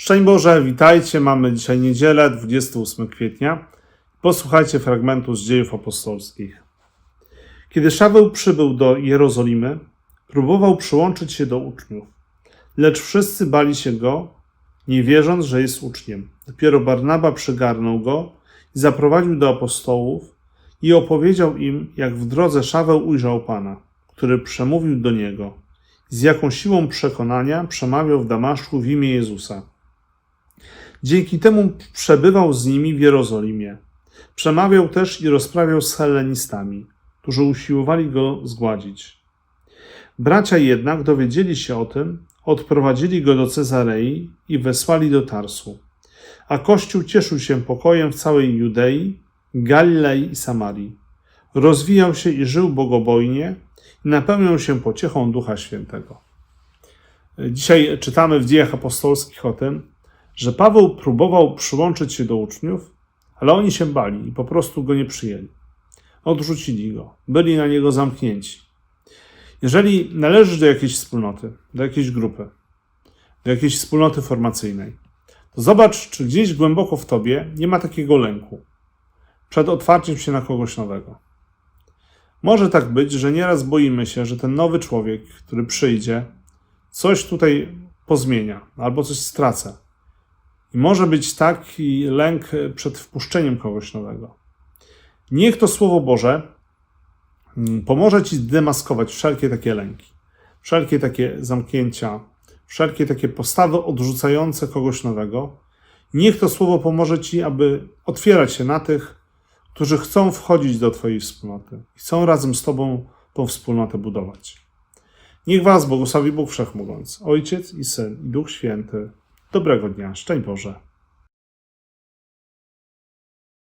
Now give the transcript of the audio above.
Szczęść Boże, witajcie. Mamy dzisiaj niedzielę, 28 kwietnia. Posłuchajcie fragmentu z dziejów apostolskich. Kiedy Szaweł przybył do Jerozolimy, próbował przyłączyć się do uczniów, lecz wszyscy bali się go, nie wierząc, że jest uczniem. Dopiero Barnaba przygarnął go i zaprowadził do apostołów i opowiedział im, jak w drodze Szaweł ujrzał Pana, który przemówił do niego, z jaką siłą przekonania przemawiał w Damaszku w imię Jezusa. Dzięki temu przebywał z nimi w Jerozolimie. Przemawiał też i rozprawiał z Hellenistami, którzy usiłowali go zgładzić. Bracia jednak dowiedzieli się o tym, odprowadzili go do Cezarei i wesłali do Tarsu. A Kościół cieszył się pokojem w całej Judei, Galilei i Samarii. Rozwijał się i żył bogobojnie i napełniał się pociechą Ducha Świętego. Dzisiaj czytamy w dziejach apostolskich o tym, że Paweł próbował przyłączyć się do uczniów, ale oni się bali i po prostu go nie przyjęli. Odrzucili go, byli na niego zamknięci. Jeżeli należysz do jakiejś wspólnoty, do jakiejś grupy, do jakiejś wspólnoty formacyjnej, to zobacz, czy gdzieś głęboko w tobie nie ma takiego lęku przed otwarciem się na kogoś nowego. Może tak być, że nieraz boimy się, że ten nowy człowiek, który przyjdzie, coś tutaj pozmienia albo coś stracę. I może być taki lęk przed wpuszczeniem kogoś nowego. Niech to Słowo Boże mm, pomoże Ci zdemaskować wszelkie takie lęki, wszelkie takie zamknięcia, wszelkie takie postawy odrzucające kogoś nowego. Niech to Słowo pomoże Ci, aby otwierać się na tych, którzy chcą wchodzić do Twojej wspólnoty, chcą razem z Tobą tą wspólnotę budować. Niech Was błogosławi Bóg Wszechmogący, Ojciec i Syn i Duch Święty. Dobrego dnia, szczęść Boże.